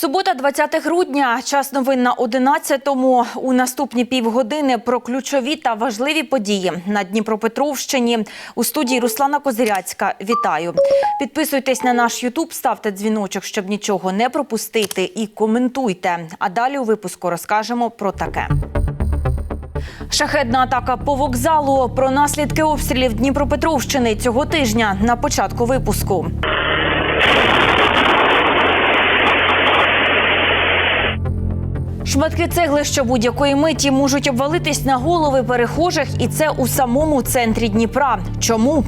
Субота, 20 грудня. Час новин на 11-му. У наступні півгодини про ключові та важливі події на Дніпропетровщині. У студії Руслана Козиряцька. Вітаю. Підписуйтесь на наш Ютуб, ставте дзвіночок, щоб нічого не пропустити, і коментуйте. А далі у випуску розкажемо про таке. Шахедна атака по вокзалу. Про наслідки обстрілів Дніпропетровщини цього тижня на початку випуску. Шматки цегли, що будь-якої миті можуть обвалитись на голови перехожих, і це у самому центрі Дніпра. Чому?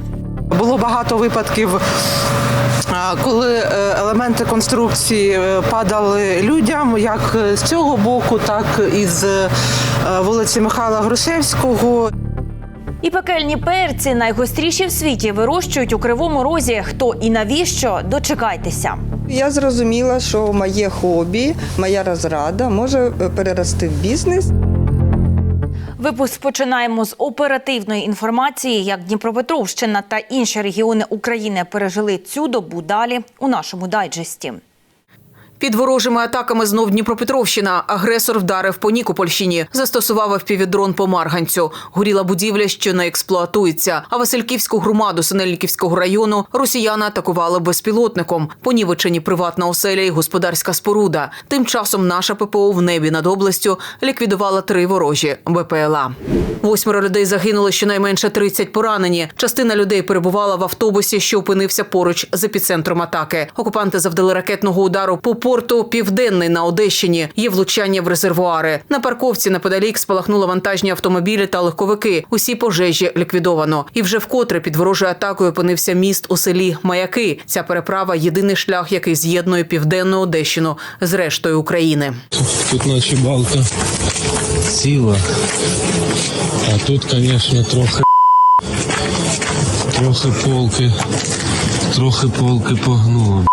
Було багато випадків, коли е, елементи конструкції е, падали людям, як з цього боку, так і з е, вулиці Михайла Грушевського. І пекельні перці найгостріші в світі вирощують у кривому розі. Хто і навіщо? Дочекайтеся. Я зрозуміла, що моє хобі, моя розрада може е, перерости в бізнес. Випуск починаємо з оперативної інформації, як Дніпропетровщина та інші регіони України пережили цю добу далі у нашому дайджесті. Під ворожими атаками знов Дніпропетровщина. Агресор вдарив по Нікопольщині, застосував впівдрон по Марганцю. Горіла будівля, що не експлуатується. А Васильківську громаду Синельниківського району росіяни атакували безпілотником. Понівечені приватна оселя і господарська споруда. Тим часом наша ППО в небі над областю ліквідувала три ворожі БПЛА. Восьмеро людей загинули, щонайменше 30 поранені. Частина людей перебувала в автобусі, що опинився поруч з епіцентром атаки. Окупанти завдали ракетного удару по порту Південний на Одещині. Є влучання в резервуари. На парковці неподалік спалахнули вантажні автомобілі та легковики. Усі пожежі ліквідовано. І вже вкотре під ворожою атакою опинився міст у селі Маяки. Ця переправа єдиний шлях, який з'єднує південну Одещину з рештою України. Тут наче балка ціла. А тут, звісно, трохи трохи полки, трохи полки погнуло.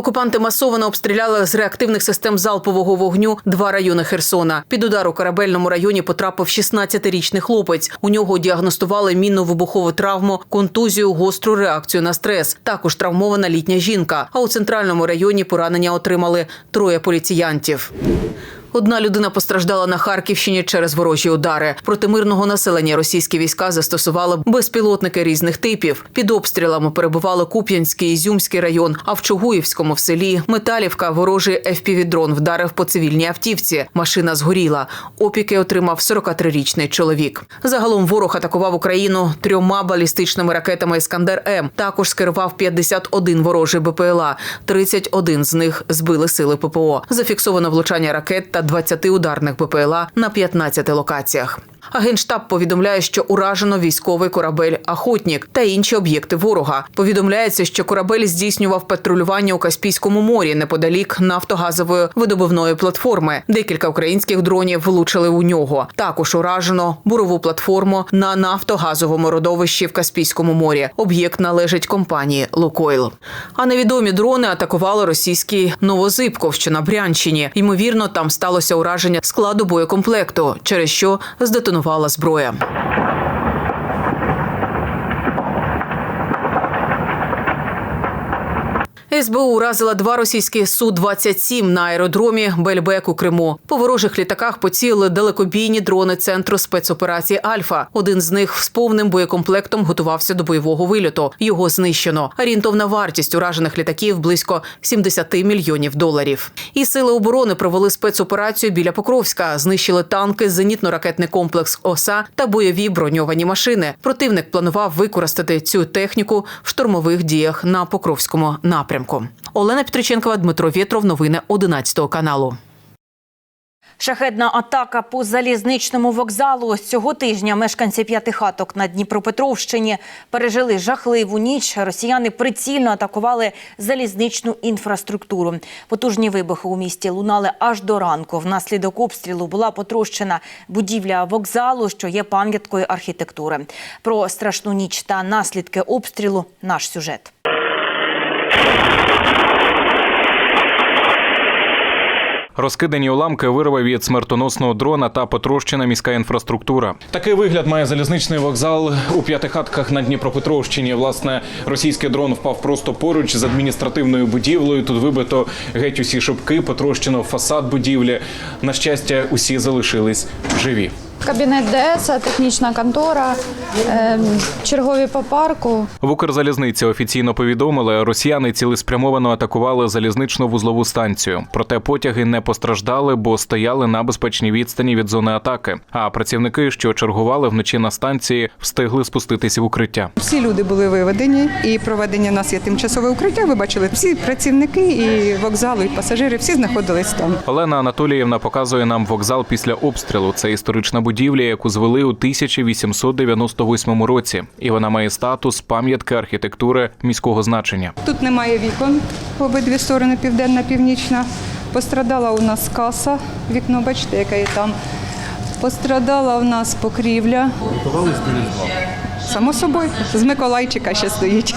Окупанти масово обстріляли з реактивних систем залпового вогню два райони Херсона. Під удар у корабельному районі потрапив 16-річний хлопець. У нього діагностували мінно-вибухову травму, контузію, гостру реакцію на стрес. Також травмована літня жінка. А у центральному районі поранення отримали троє поліціянтів. Одна людина постраждала на Харківщині через ворожі удари. Проти мирного населення російські війська застосували безпілотники різних типів. Під обстрілами перебували Куп'янський, Ізюмський район. А в Чугуївському в селі Металівка ворожий FPV-дрон вдарив по цивільній автівці. Машина згоріла. Опіки отримав 43-річний чоловік. Загалом ворог атакував Україну трьома балістичними ракетами Іскандер М. Також скерував 51 ворожий БПЛА. 31 з них збили сили ППО. Зафіксовано влучання ракет та 20 ударних БПЛА на 15 локаціях. А Генштаб повідомляє, що уражено військовий корабель Охотнік та інші об'єкти ворога. Повідомляється, що корабель здійснював патрулювання у Каспійському морі неподалік нафтогазової видобувної платформи. Декілька українських дронів влучили у нього. Також уражено бурову платформу на нафтогазовому родовищі в Каспійському морі. Об'єкт належить компанії Лукойл. А невідомі дрони атакували російський Новозибков, що на Брянщині. Ймовірно, там сталося ураження складу боєкомплекту, через що здетонувала зброя. СБУ уразила два російські Су-27 на аеродромі Бельбек у Криму. По ворожих літаках поцілили далекобійні дрони центру спецоперації Альфа. Один з них з повним боєкомплектом готувався до бойового вильоту. Його знищено. Орієнтовна вартість уражених літаків близько 70 мільйонів доларів. І сили оборони провели спецоперацію біля Покровська. Знищили танки, зенітно-ракетний комплекс ОСА та бойові броньовані машини. Противник планував використати цю техніку в штурмових діях на Покровському напрямку. Олена Петриченкова, Дмитро Вєтров. Новини 11 каналу. Шахедна атака по залізничному вокзалу. Цього тижня мешканці п'ятихаток на Дніпропетровщині пережили жахливу ніч. Росіяни прицільно атакували залізничну інфраструктуру. Потужні вибухи у місті лунали аж до ранку. Внаслідок обстрілу була потрощена будівля вокзалу, що є пам'яткою архітектури. Про страшну ніч та наслідки обстрілу наш сюжет. Розкидані уламки вирвав від смертоносного дрона та потрощена міська інфраструктура. Такий вигляд має залізничний вокзал у п'ятихатках на Дніпропетровщині. Власне, російський дрон впав просто поруч з адміністративною будівлею. Тут вибито геть усі шибки, потрощено фасад будівлі. На щастя, усі залишились живі. Кабінет ДС, технічна контора, ем, чергові по парку. В Укрзалізниці офіційно повідомили, росіяни цілеспрямовано атакували залізничну вузлову станцію. Проте потяги не постраждали, бо стояли на безпечній відстані від зони атаки. А працівники, що чергували вночі на станції, встигли спуститися в укриття. Всі люди були виведені, і проведення нас є тимчасове укриття. Ви бачили, всі працівники і вокзалу, і пасажири всі знаходились там. Олена Анатоліївна показує нам вокзал після обстрілу. Це історична будівля, яку звели у 1898 році, і вона має статус пам'ятки архітектури міського значення. Тут немає вікон по обидві сторони, південна, північна. Пострадала у нас каса, вікно, бачите, яке є там. Пострадала у нас покрівля. Само собою, з Миколайчика ще стоїть,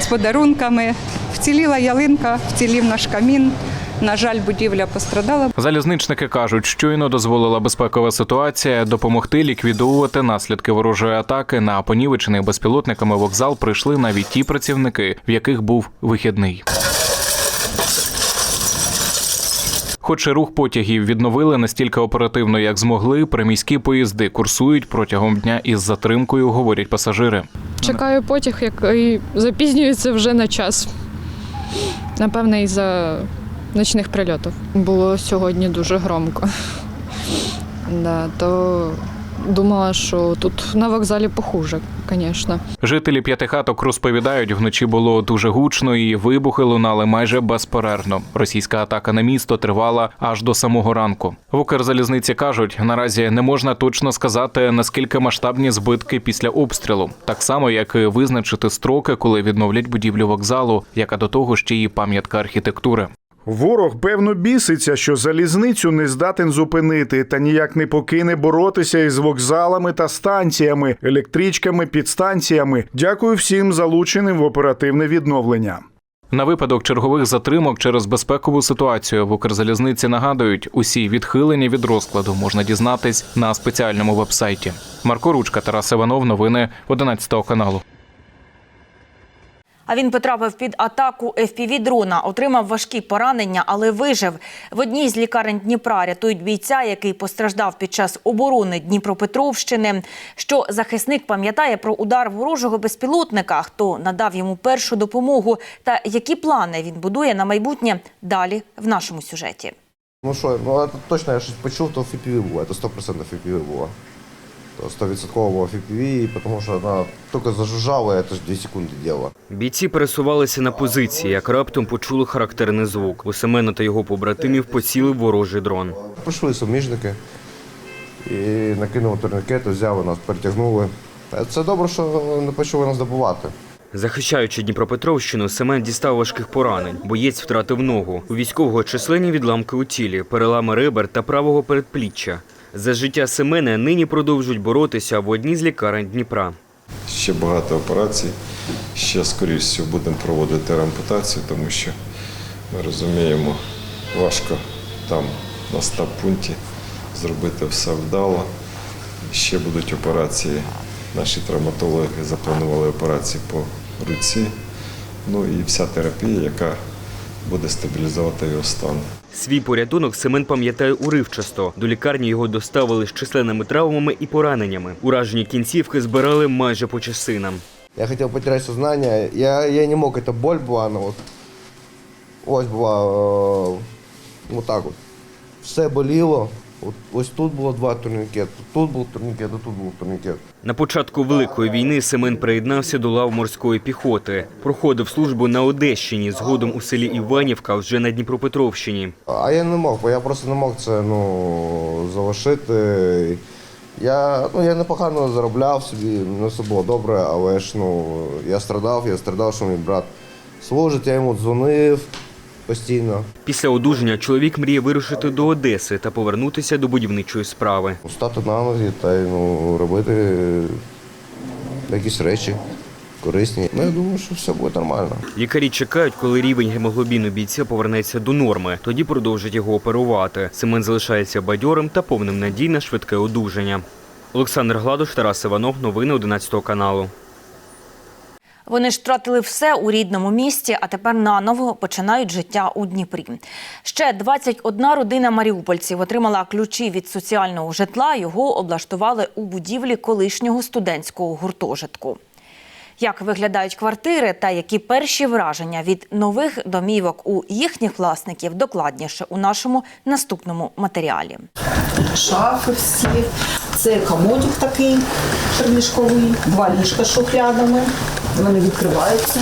з подарунками. Вціліла ялинка, вцілів наш камін. На жаль, будівля пострадала. Залізничники кажуть, щойно дозволила безпекова ситуація допомогти ліквідовувати наслідки ворожої атаки на понівечений безпілотниками вокзал прийшли навіть ті працівники, в яких був вихідний. Хоч і рух потягів відновили настільки оперативно, як змогли, приміські поїзди курсують протягом дня із затримкою, говорять пасажири. Чекаю потяг, який запізнюється вже на час. Напевне, із-за ночних прильотів. Було сьогодні дуже громко. Да, то думала, що тут на вокзалі похуже, звісно. Жителі п'ятихаток розповідають, вночі було дуже гучно і вибухи лунали майже безперервно. Російська атака на місто тривала аж до самого ранку. В Укрзалізниці кажуть, наразі не можна точно сказати, наскільки масштабні збитки після обстрілу, так само як і визначити строки, коли відновлять будівлю вокзалу, яка до того ще й пам'ятка архітектури. Ворог певно біситься, що залізницю не здатен зупинити та ніяк не покине боротися із вокзалами та станціями, електричками, підстанціями. Дякую всім залученим в оперативне відновлення. На випадок чергових затримок через безпекову ситуацію в Укрзалізниці нагадують, усі відхилення від розкладу можна дізнатись на спеціальному вебсайті. Марко Ручка, Тарас Іванов, новини 11 каналу. А він потрапив під атаку FPV-дрона, отримав важкі поранення, але вижив. В одній з лікарень Дніпра рятують бійця, який постраждав під час оборони Дніпропетровщини. Що захисник пам'ятає про удар ворожого безпілотника, хто надав йому першу допомогу та які плани він будує на майбутнє далі в нашому сюжеті. Ну що, ну точно я щось почув, то FPV було, це 100% FPV було. То 100% FPV, тому що вона тільки зажужжала, це ж 2 секунди діло. Бійці пересувалися на позиції, як раптом почули характерний звук. У Семена та його побратимів поцілив ворожий дрон. Прийшли суміжники і накинули турнікет, взяли нас, перетягнули. Е, Це добре, що не почали нас добувати. Захищаючи Дніпропетровщину, Семен дістав важких поранень. Боєць втратив ногу. У військового численні відламки у тілі, перелами ребер та правого передпліччя. За життя Семена нині продовжують боротися в одній з лікарень Дніпра. Ще багато операцій. Ще, скоріш всього, будемо проводити реампутацію, тому що ми розуміємо, важко там на стаб-пункті зробити все вдало. Ще будуть операції. Наші травматологи запланували операції по руці. Ну і вся терапія, яка буде стабілізувати його стан. Свій порятунок Семен пам'ятає уривчасто. До лікарні його доставили з численними травмами і пораненнями. Уражені кінцівки збирали майже по часинам. Я хотів потеряти сознання, я, я не мог, це боль була, ну от. Ось була, е, отак от. Все боліло. От, ось тут було два турнікети, тут був турнікет, а тут був турнікет. На початку Великої війни Семен приєднався до лав морської піхоти. Проходив службу на Одещині, згодом у селі Іванівка, вже на Дніпропетровщині. А я не мог, бо я просто не мог це ну, залишити. Я, ну, я непогано заробляв собі, не все було добре, але ж ну, я страдав, я страдав, що мій брат служить, я йому дзвонив постійно. Після одужання чоловік мріє вирушити до Одеси та повернутися до будівничої справи. Стати на ноги та ну, робити якісь речі. корисні. Ну, я думаю, що все буде нормально. Лікарі чекають, коли рівень гемоглобіну бійця повернеться до норми. Тоді продовжать його оперувати. Семен залишається бадьорим та повним надій на швидке одужання. Олександр Гладуш, Тарас Іванов. Новини 11 каналу. Вони ж втратили все у рідному місті, а тепер наново починають життя у Дніпрі. Ще 21 родина маріупольців отримала ключі від соціального житла. Його облаштували у будівлі колишнього студентського гуртожитку. Як виглядають квартири та які перші враження від нових домівок у їхніх власників докладніше у нашому наступному матеріалі. шафи всі. Це комодик такий триліжковий, два ліжка з шухлядами. Вони відкриваються.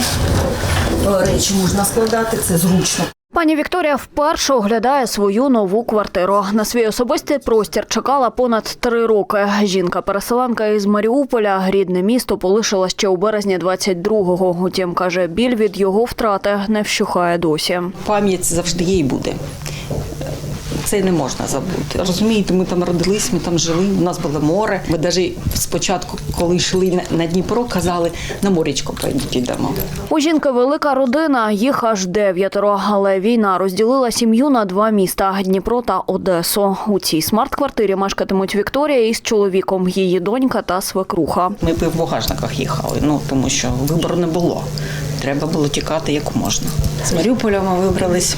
Е, Речі можна складати, це зручно. Пані Вікторія вперше оглядає свою нову квартиру. На свій особистий простір чекала понад три роки. Жінка-переселенка із Маріуполя рідне місто полишила ще у березні 22-го. Утім, каже, біль від його втрати не вщухає досі. Пам'ять завжди і буде. Це не можна забути. Розумієте, ми там родились, ми там жили, у нас було море. Ми навіть спочатку, коли йшли на- на Дніпро, казали, на морічко йдемо. У жінки велика родина, їх аж дев'ятеро. Але війна розділила сім'ю на два міста Дніпро та Одесу. У цій смарт-квартирі мешкатимуть Вікторія із чоловіком, її донька та свекруха. Ми б в багажниках їхали, ну тому що вибору не було. Треба було тікати як можна. З Маріуполя ми вибрались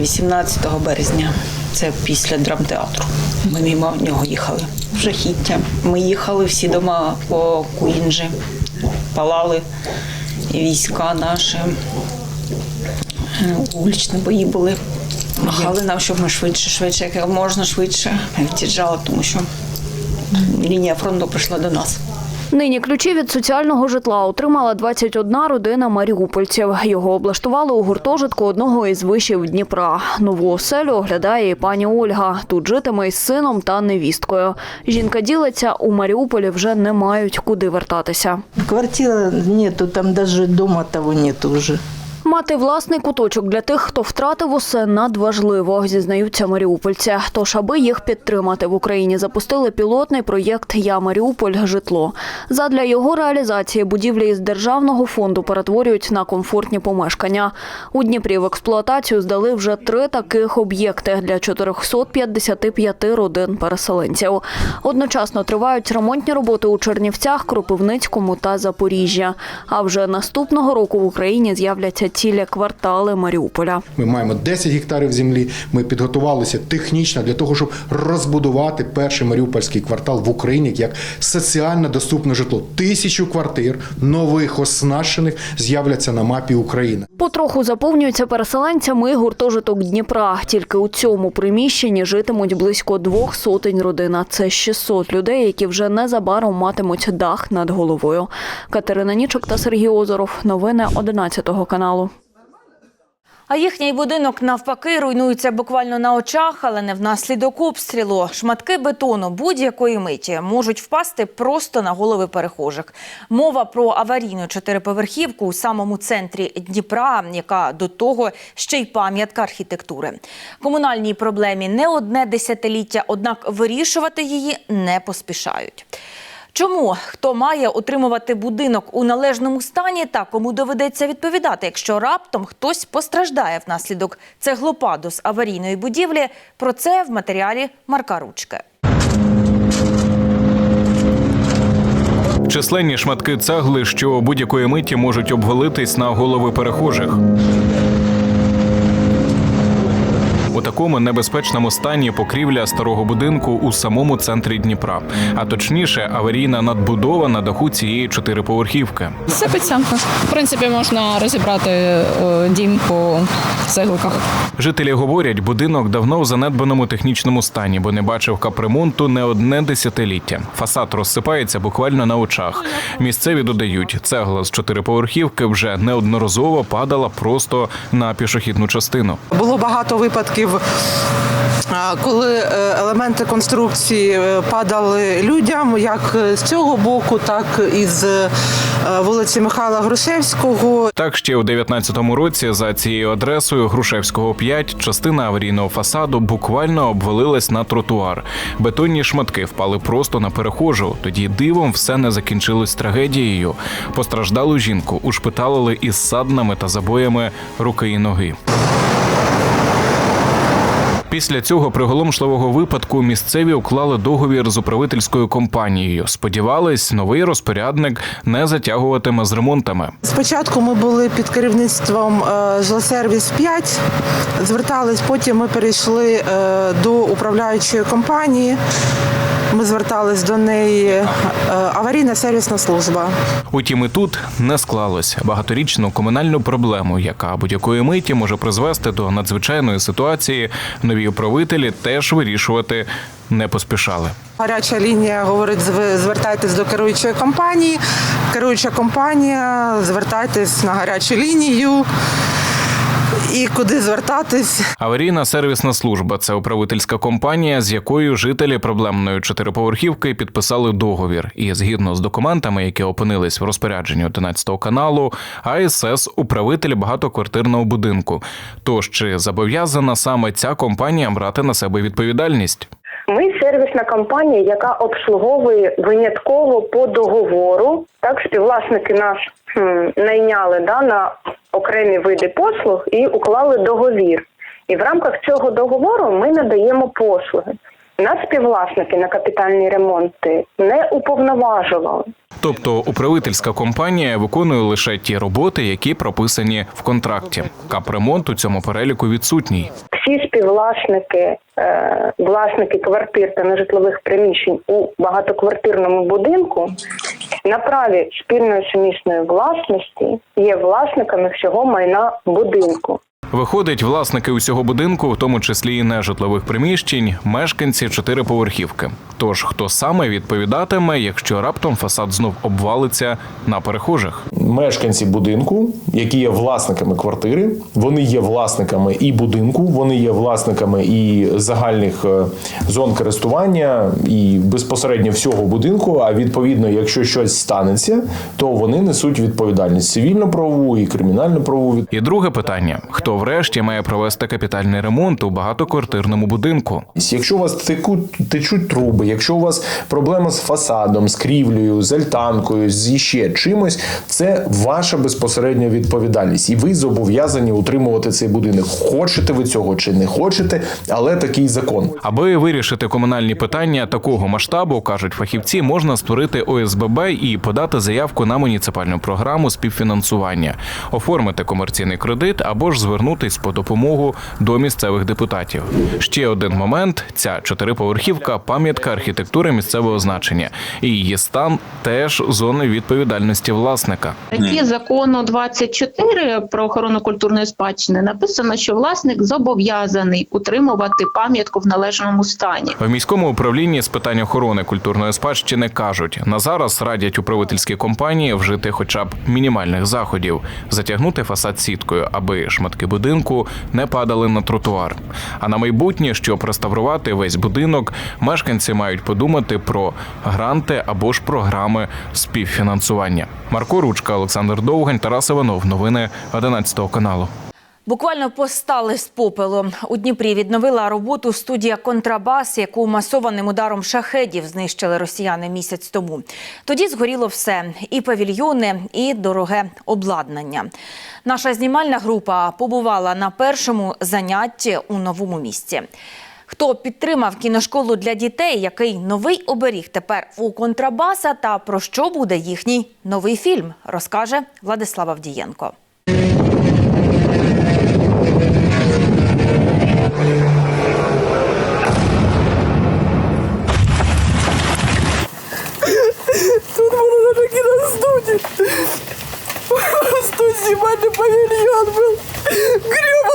18 березня. Це після драмтеатру. Ми мимо нього їхали. Жахіття. Ми їхали всі дома по Куінджі, палали війська наші. Е, Вуличні бої були. Махали нам, щоб ми швидше, швидше, як можна швидше від'їжджали, тому що лінія фронту прийшла до нас. Нині ключі від соціального житла отримала 21 родина маріупольців. Його облаштували у гуртожитку одного із вишів Дніпра. Нову оселю оглядає і пані Ольга. Тут житиме із сином та невісткою. Жінка ділиться, у Маріуполі вже не мають куди вертатися. Квартира нету, там навіть дома того нету уже. Мати власний куточок для тих, хто втратив усе надважливо, зізнаються маріупольці. Тож, аби їх підтримати в Україні, запустили пілотний проєкт Я Маріуполь житло. Задля його реалізації будівлі із державного фонду перетворюють на комфортні помешкання. У Дніпрі в експлуатацію здали вже три таких об'єкти для 455 родин переселенців. Одночасно тривають ремонтні роботи у Чернівцях, Кропивницькому та Запоріжжя. А вже наступного року в Україні з'являться цілі квартали Маріуполя. Ми маємо 10 гектарів землі. Ми підготувалися технічно для того, щоб розбудувати перший маріупольський квартал в Україні як соціально доступне житло. Тисячу квартир нових оснащених з'являться на мапі України. Потроху заповнюється переселенцями гуртожиток Дніпра. Тільки у цьому приміщенні житимуть близько двох сотень родин. А Це 600 людей, які вже незабаром матимуть дах над головою. Катерина Нічок та Сергій Озоров. Новини 11 каналу. А їхній будинок навпаки руйнується буквально на очах, але не внаслідок обстрілу. Шматки бетону будь-якої миті можуть впасти просто на голови перехожих. Мова про аварійну чотириповерхівку у самому центрі Дніпра, яка до того ще й пам'ятка архітектури. Комунальній проблемі не одне десятиліття, однак вирішувати її не поспішають. Чому хто має утримувати будинок у належному стані та кому доведеться відповідати, якщо раптом хтось постраждає внаслідок цеглопаду з аварійної будівлі? Про це в матеріалі Марка Ручки. Численні шматки цегли, що будь-якої миті можуть обвалитись на голови перехожих. У такому небезпечному стані покрівля старого будинку у самому центрі Дніпра, а точніше, аварійна надбудова на даху цієї чотириповерхівки. Сипеться. В принципі, можна розібрати е, дім по цегликах. Жителі говорять, будинок давно в занедбаному технічному стані, бо не бачив капремонту не одне десятиліття. Фасад розсипається буквально на очах. Місцеві додають, цегла з чотириповерхівки вже неодноразово падала просто на пішохідну частину. Було багато випадків, а, коли е, елементи конструкції е, падали людям, як з цього боку, так і з е, вулиці Михайла Грушевського. Так ще у 19-му році за цією адресою Грушевського 5 частина аварійного фасаду буквально обвалилась на тротуар. Бетонні шматки впали просто на перехожу. Тоді дивом все не закінчилось трагедією. Постраждалу жінку ушпиталили із саднами та забоями руки і ноги. Після цього приголомшливого випадку місцеві уклали договір з управительською компанією. Сподівались, новий розпорядник не затягуватиме з ремонтами. Спочатку ми були під керівництвом е, жилсервіс 5, звертались, потім ми перейшли е, до управляючої компанії. Ми звертались до неї е, аварійна сервісна служба. Утім, і тут не склалось багаторічну комунальну проблему, яка будь-якої миті може призвести до надзвичайної ситуації. Нові управителі теж вирішувати не поспішали. Гаряча лінія говорить, звертайтесь до керуючої компанії. Керуюча компанія, звертайтесь на гарячу лінію. І куди звертатись? Аварійна сервісна служба це управительська компанія, з якою жителі проблемної чотириповерхівки підписали договір. І згідно з документами, які опинились в розпорядженні 11 каналу, АСС управитель багатоквартирного будинку. Тож чи зобов'язана саме ця компанія брати на себе відповідальність? Ми сервісна компанія, яка обслуговує винятково по договору. Так, співвласники нас хм, найняли да, на окремі види послуг і уклали договір. І в рамках цього договору ми надаємо послуги. Нас співвласники на капітальні ремонти не уповноважували. Тобто управительська компанія виконує лише ті роботи, які прописані в контракті. Капремонт у цьому переліку відсутній. Всі співвласники, е, власники квартир та нежитлових приміщень у багатоквартирному будинку на праві спільної сумісної власності є власниками всього майна будинку. Виходить, власники усього будинку, в тому числі і нежитлових приміщень, мешканці чотириповерхівки. Тож хто саме відповідатиме, якщо раптом фасад знов обвалиться на перехожих? Мешканці будинку, які є власниками квартири, вони є власниками і будинку, вони є власниками і загальних е, зон користування, і безпосередньо всього будинку. А відповідно, якщо щось станеться, то вони несуть відповідальність цивільно-правову і кримінально-правову. І друге питання: хто врешті має провести капітальний ремонт у багатоквартирному будинку? Якщо у вас текуть, течуть труби, якщо у вас проблема з фасадом, з крівлею, з альтанкою, з іще чимось, це ваша безпосередня відповідальність, і ви зобов'язані утримувати цей будинок. Хочете ви цього чи не хочете, але такий закон. Аби вирішити комунальні питання такого масштабу, кажуть фахівці, можна створити ОСББ і подати заявку на муніципальну програму співфінансування, оформити комерційний кредит або ж звернутись по допомогу до місцевих депутатів. Ще один момент: ця чотириповерхівка пам'ятка архітектури місцевого значення, і її стан теж зони відповідальності власника. статті закону 24 про охорону культурної спадщини написано, що власник зобов'язаний утримувати пам'ятку в належному стані. В міському управлінні з питань охорони культурної спадщини кажуть, на зараз радять управительській компанії вжити хоча б мінімальних заходів, затягнути фасад сіткою, аби шматки будинку не падали на тротуар. А на майбутнє, щоб реставрувати весь будинок, мешканці мають подумати про гранти або ж програми співфінансування. Марко Ручка, Олександр Довгань, Тарас Іванов. Новини 11 каналу. Буквально постали з попелу. У Дніпрі відновила роботу студія Контрабас, яку масованим ударом шахедів знищили росіяни місяць тому. Тоді згоріло все: і павільйони, і дороге обладнання. Наша знімальна група побувала на першому занятті у новому місті. Хто підтримав кіношколу для дітей, який новий оберіг тепер у контрабаса, та про що буде їхній новий фільм, розкаже Владислава Вдієнко. Снимали павильон был. Гребаная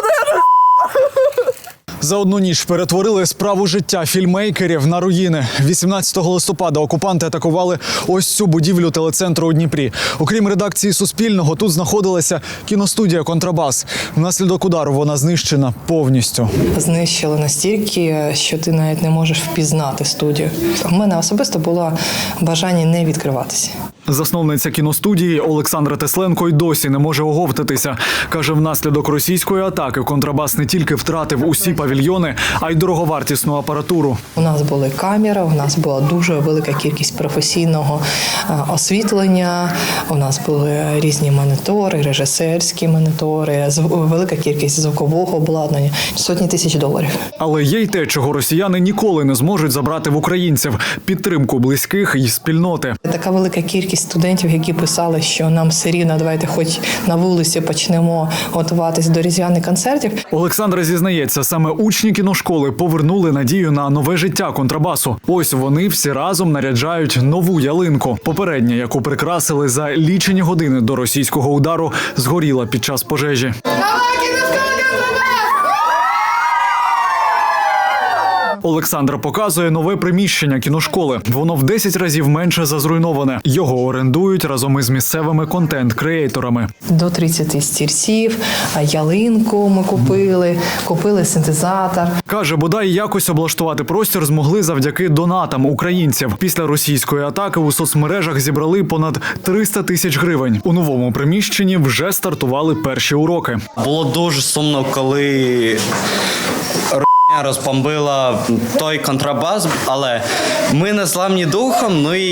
За одну ніч перетворили справу життя фільмейкерів на руїни. 18 листопада окупанти атакували ось цю будівлю телецентру у Дніпрі. Окрім редакції Суспільного, тут знаходилася кіностудія Контрабас. Внаслідок удару вона знищена повністю. знищили настільки, що ти навіть не можеш впізнати студію. У мене особисто було бажання не відкриватися. Засновниця кіностудії Олександра Тесленко й досі не може оговтатися. Каже, внаслідок російської атаки контрабас не тільки втратив усі павільйони, а й дороговартісну апаратуру. У нас були камери, у нас була дуже велика кількість професійного е, освітлення. У нас були різні монітори, режисерські монітори, велика кількість звукового обладнання, сотні тисяч доларів. Але є й те, чого росіяни ніколи не зможуть забрати в українців підтримку близьких і спільноти. Така велика кількість студентів, які писали, що нам все рівно, давайте хоч на вулиці почнемо готуватись до різдвяних концертів. Олександра зізнається, саме учні кіношколи повернули надію на нове життя контрабасу. Ось вони всі разом наряджають нову ялинку. Попередня, яку прикрасили за лічені години до російського удару, згоріла під час пожежі. Олександра показує нове приміщення кіношколи. Воно в 10 разів менше за зруйноване. Його орендують разом із місцевими контент-креаторами. До 30 стільців, а ялинку ми купили, купили синтезатор. Каже, бодай якось облаштувати простір змогли завдяки донатам українців. Після російської атаки у соцмережах зібрали понад 300 тисяч гривень. У новому приміщенні вже стартували перші уроки. Було дуже сумно, коли розбомбила той контрабас, але ми не зламні духом. Ну і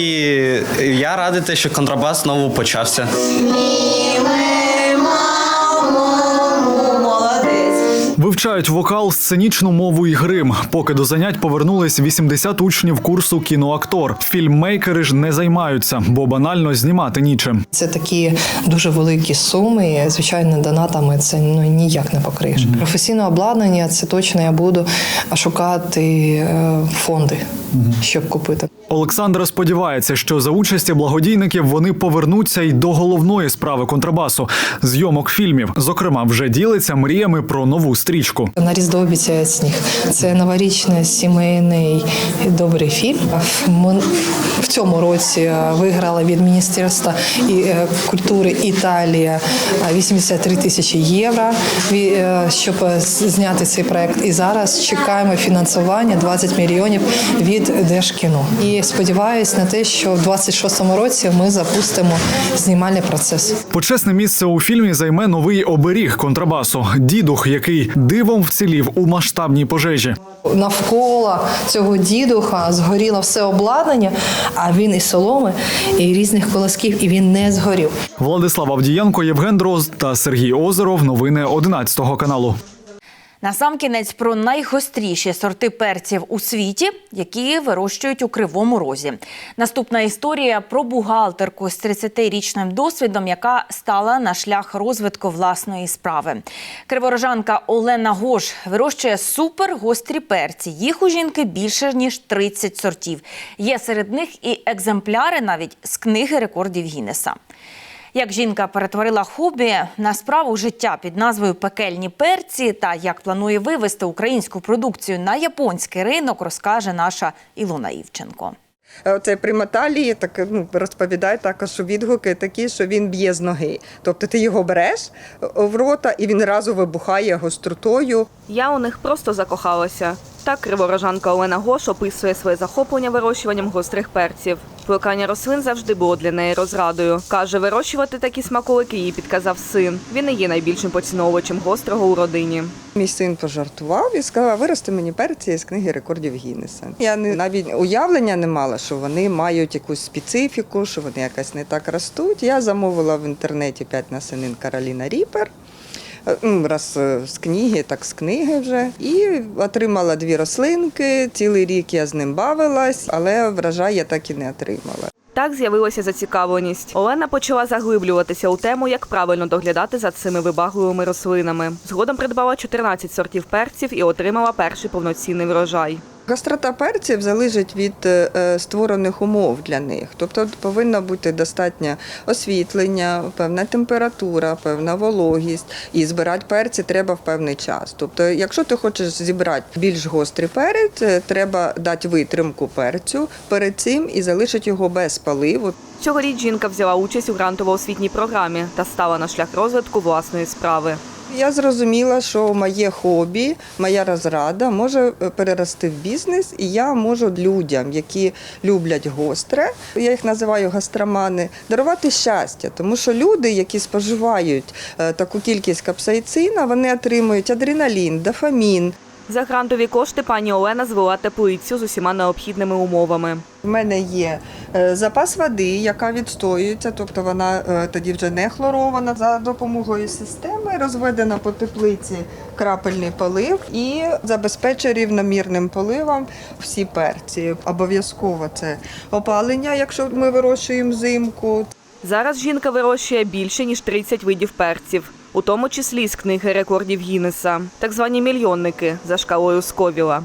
я радий, що контрабас знову почався. Вивчають вокал, сценічну мову і грим. Поки до занять повернулись 80 учнів курсу кіноактор. Фільммейкери ж не займаються, бо банально знімати нічим. Це такі дуже великі суми. Звичайно, донатами це ну ніяк не покриєш. Професійне обладнання це точно я буду шукати е, фонди, щоб купити. Олександра сподівається, що за участі благодійників вони повернуться й до головної справи контрабасу зйомок фільмів. Зокрема, вже ділиться мріями про нову стрічку. На Різдво обіцяють сніг. Це новорічний сімейний добрий фільм. Ми в цьому році виграла від Міністерства і, е, культури Італія 83 тисячі євро, е, щоб е, зняти цей проект. І зараз чекаємо фінансування 20 мільйонів від Держкіно. І сподіваюся на те, що в 26-му році ми запустимо знімальний процес. Почесне місце у фільмі займе новий оберіг контрабасу дідух, який дивом вцілів у масштабній пожежі. Навколо цього дідуха згоріло все обладнання, а він і соломи, і різних колосків, і він не згорів. Владислав Авдієнко, Євген Дрозд та Сергій Озеров. Новини 11 каналу. Насамкінець про найгостріші сорти перців у світі, які вирощують у кривому розі. Наступна історія про бухгалтерку з 30-річним досвідом, яка стала на шлях розвитку власної справи. Криворожанка Олена Гош вирощує супергострі перці. Їх у жінки більше ніж 30 сортів. Є серед них і екземпляри навіть з книги рекордів Гіннеса. Як жінка перетворила хобі на справу життя під назвою Пекельні перці та як планує вивести українську продукцію на японський ринок, розкаже наша Ілона Івченко. Оце при металі так ну, розповідає також що відгуки такі, що він б'є з ноги. Тобто ти його береш в рота і він разу вибухає гостротою. Я у них просто закохалася. Так криворожанка Олена Гош описує своє захоплення вирощуванням гострих перців. Плекання рослин завжди було для неї розрадою. Каже, вирощувати такі смаколики їй підказав син. Він і є найбільшим поціновувачем гострого у родині. Мій син пожартував і сказав, вирости мені перці з книги рекордів Гіннеса. Я не навіть уявлення не мала, що вони мають якусь специфіку, що вони якось не так ростуть. Я замовила в інтернеті п'ять насенин Кароліна Ріпер. Е, Раз е, з книги, так з книги вже. І отримала дві рослинки. Цілий рік я з ним бавилась, але врожай я так і не отримала. Так з'явилася зацікавленість. Олена почала заглиблюватися у тему, як правильно доглядати за цими вибагливими рослинами. Згодом придбала 14 сортів перців і отримала перший повноцінний врожай. Гастрота перців залежить від е, створених умов для них. Тобто повинно бути достатнє освітлення, певна температура, певна вологість. І збирати перці треба в певний час. Тобто, якщо ти хочеш зібрати більш гострий перець, е, треба дати витримку перцю перед цим і залишити його без поливу. Цьогоріч жінка взяла участь у грантово-освітній програмі та стала на шлях розвитку власної справи. Я зрозуміла, що моє хобі, моя розрада може е, перерости в бізнес, і я можу людям, які люблять гостре, я їх називаю гастромани, дарувати щастя, тому що люди, які споживають е, таку кількість капсаїцина, вони отримують адреналін, дофамін. За грантові кошти пані Олена звела теплицю з усіма необхідними умовами. У мене є е, запас води, яка відстоюється, тобто вона е, тоді вже не хлорована. За допомогою системи розведена по теплиці крапельний полив і забезпечує рівномірним поливом всі перці. Обов'язково це опалення, якщо ми вирощуємо взимку. Зараз жінка вирощує більше ніж 30 видів перців, у тому числі з книги рекордів Гіннеса, так звані мільйонники за шкалою Сковіла.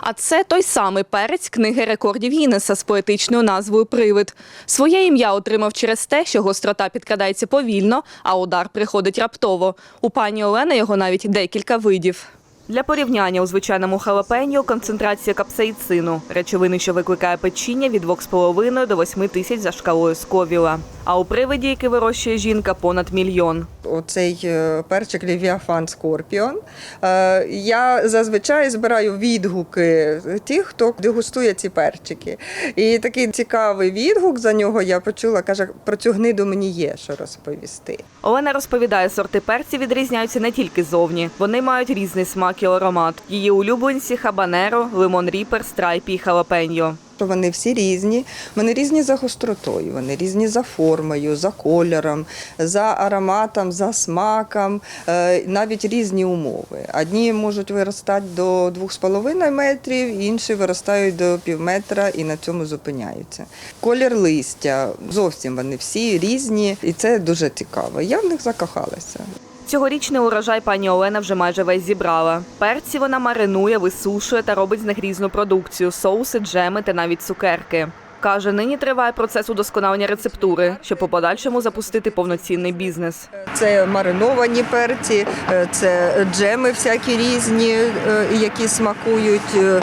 А це той самий перець книги рекордів Гіннеса з поетичною назвою Привид. Своє ім'я отримав через те, що гострота підкрадається повільно, а удар приходить раптово. У пані Олени його навіть декілька видів. Для порівняння у звичайному халапеньо концентрація капсаїцину, речовини, що викликає печіння від 2,5 до 8 тисяч за шкалою Сковіла. А у привиді, який вирощує жінка, понад мільйон. Оцей е, перчик Лівіафан Скорпіон. Е, Я зазвичай збираю відгуки тих, хто дегустує ці перчики. І такий цікавий відгук за нього я почула, каже, про цю гниду мені є що розповісти. Олена розповідає, сорти перців відрізняються не тільки зовні. Вони мають різний смак і аромат. Її улюбленці хабанеро, лимон ріпер, страйпі і халапеньо. Вони всі різні, вони різні за гостротою, вони різні за формою, за кольором, за ароматом, за смаком, е, навіть різні умови. Одні можуть виростати до 2,5 метрів, інші виростають до пів метра і на цьому зупиняються. Колір листя зовсім вони всі різні, і це дуже цікаво. Я в них закохалася. Цьогорічний урожай пані Олена вже майже весь зібрала. Перці вона маринує, висушує та робить з них різну продукцію соуси, джеми та навіть цукерки. Каже, нині триває процес удосконалення рецептури, щоб у подальшому запустити повноцінний бізнес. Це мариновані перці, е, це джеми всякі різні, е, які смакують е,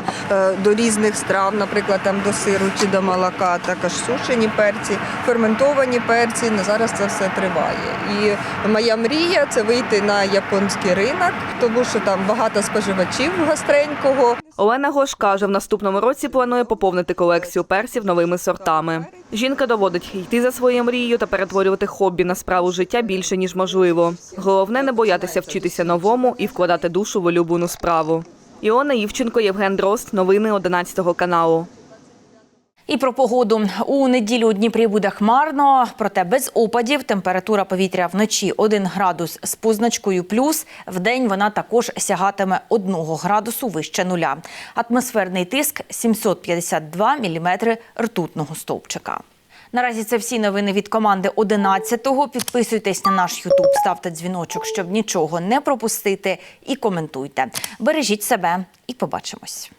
до різних страв, наприклад, там до сиру чи до молока, також сушені перці, ферментовані перці. Ну, зараз це все триває. І моя мрія це вийти на японський ринок, тому що там багато споживачів гостренького. Олена Гош каже, в наступному році планує поповнити колекцію перців новими сортами. Жінка доводить йти за своєю мрією та перетворювати хобі на справу життя більше ніж можливо. Головне не боятися вчитися новому і вкладати душу в улюблену справу. Іона Івченко, Євген Дрозд. Новини 11 каналу. І про погоду у неділю у Дніпрі буде хмарно, проте без опадів. Температура повітря вночі 1 градус з позначкою плюс. Вдень вона також сягатиме 1 градусу вище нуля. Атмосферний тиск 752 міліметри ртутного стовпчика. Наразі це всі новини від команди 11-го. Підписуйтесь на наш Ютуб, ставте дзвіночок, щоб нічого не пропустити, і коментуйте. Бережіть себе і побачимось.